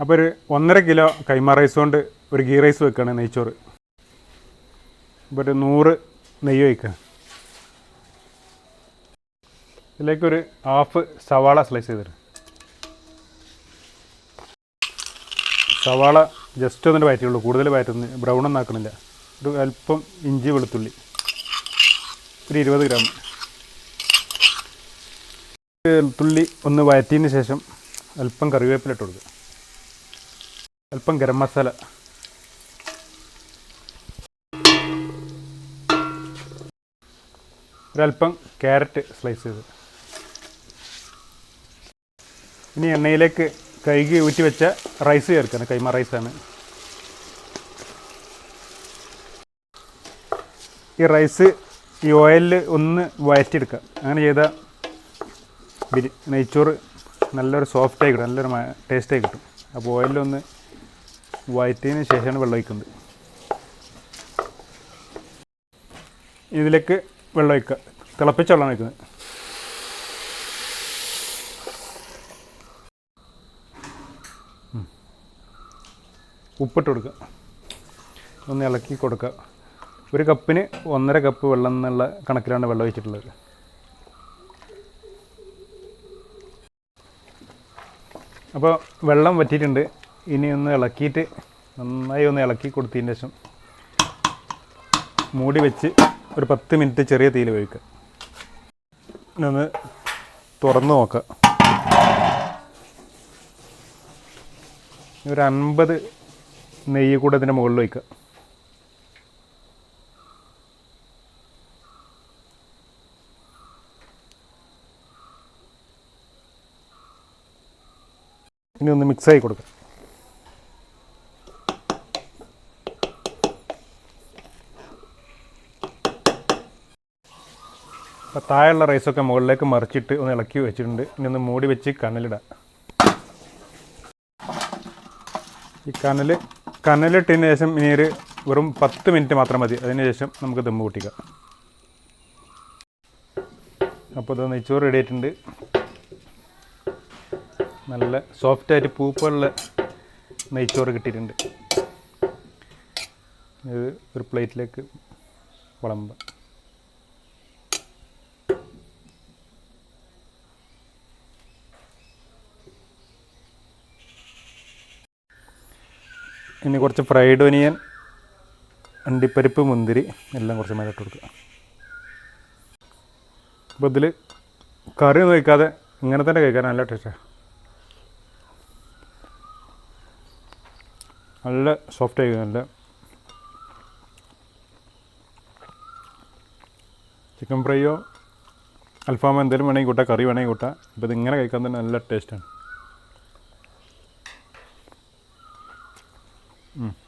അപ്പോൾ ഒരു ഒന്നര കിലോ കൈമ റൈസ് കൊണ്ട് ഒരു ഗീ റൈസ് വെക്കുകയാണ് നെയ്ച്ചോറ്. അപ്പോൾ ഒരു നൂറ് നെയ്യ് വയ്ക്കുക ഇതിലേക്കൊരു ഹാഫ് സവാള സ്ലൈസ് ചെയ്തിട്ട് സവാള ജസ്റ്റ് ഒന്നിട്ട് വയറ്റുള്ളൂ കൂടുതൽ വയറ്റുന്നില്ല ബ്രൗൺ ഒന്നും ആക്കണില്ല. ഒരു അല്പം ഇഞ്ചി വെളുത്തുള്ളി. ഒരു ഇരുപത് ഗ്രാം വെളുത്തുള്ളി ഒന്ന് വയറ്റിയതിന് ശേഷം അല്പം കറിവേപ്പില ഇട്ട് കൊടുക്കുക. അല്പം ഗരം മസാല. ഒരല്പം ക്യാരറ്റ് സ്ലൈസ് ചെയ്ത്. ഇനി എണ്ണയിലേക്ക് കഴുകി ഊറ്റി വെച്ച റൈസ് ചേർക്കണം. കൈമ റൈസാണ്. ഈ റൈസ് ഈ ഓയിലിൽ ഒന്ന് വഴറ്റിയെടുക്കുക അങ്ങനെ ചെയ്താൽ ബിരി നെയ്ച്ചോറ് നല്ലൊരു സോഫ്റ്റായി കിട്ടും. നല്ലൊരു ടേസ്റ്റായി കിട്ടും. അപ്പോൾ ഓയിലൊന്ന് വഴറ്റിയതിന് ശേഷമാണ് വെള്ളം ഒഴിക്കുന്നത്. ഇതിലേക്ക് വെള്ളം ഒഴിക്കുക. തിളപ്പിച്ച വെള്ളം ഒഴിക്കുന്നത്. ഉപ്പിട്ട് കൊടുക്കുക. ഒന്ന് ഇളക്കി കൊടുക്കുക. ഒരു കപ്പിന് ഒന്നര കപ്പ് വെള്ളം എന്നുള്ള കണക്കിലാണ് വെള്ളം ഒഴിച്ചിട്ടുള്ളത്. അപ്പോൾ വെള്ളം വറ്റിയിട്ടുണ്ട്. ഇനി ഒന്ന് ഇളക്കിയിട്ട് നന്നായി ഒന്ന് ഇളക്കി കൊടുത്തതിന് ശേഷം മൂടി വെച്ച് ഒരു പത്ത് മിനിറ്റ് ചെറിയ തീയിൽ വേവിക്കുക. പിന്നെ ഒന്ന് തുറന്ന് നോക്കുക. ഒരു അൻപത് നെയ്യ് കൂടെ ഇതിന്റെ മുകളിൽ വയ്ക്കുക ഇനി ഒന്ന് മിക്സായി കൊടുക്കുക. അപ്പോൾ താഴെയുള്ള റൈസൊക്കെ മുകളിലേക്ക് മറിച്ചിട്ട് ഒന്ന് ഇളക്കി വെച്ചിട്ടുണ്ട്. ഇനി ഒന്ന് മൂടി വെച്ച് കനലിടാം. ഈ കനൽ കനലിട്ടതിന് ശേഷം ഇനി ഒരു വെറും പത്ത് മിനിറ്റ് മാത്രം മതി. അതിന് ശേഷം നമുക്ക് ദമ്മ് കൂട്ടിക്കാം അപ്പോൾ ഇത് നെയ്ച്ചോറ് റെഡി ആയിട്ടുണ്ട്. നല്ല സോഫ്റ്റായിട്ട് പൂപ്പുള്ള നെയ്ച്ചോറ് കിട്ടിയിട്ടുണ്ട്. ഇത് ഒരു പ്ലേറ്റിലേക്ക് വിളമ്പാം ഇനി കുറച്ച് ഫ്രൈഡ് ഒനിയൻ അണ്ടിപ്പരിപ്പ് മുന്തിരി എല്ലാം കുറച്ച് മേലിട്ട് കൊടുക്കുക. അപ്പോൾ ഇതിൽ കറി ഒന്നും കഴിക്കാതെ ഇങ്ങനെ തന്നെ കഴിക്കാൻ നല്ല ടേസ്റ്റാണ് നല്ല സോഫ്റ്റ് ആയി നല്ല ചിക്കൻ ഫ്രൈയോ അൽഫാമോ എന്തെങ്കിലും വേണമെങ്കിൽ കൂട്ടാം കറി വേണമെങ്കിൽ കൂട്ടാം. അപ്പോൾ ഇതിങ്ങനെ കഴിക്കാൻ തന്നെ നല്ല ടേസ്റ്റാണ് Mm.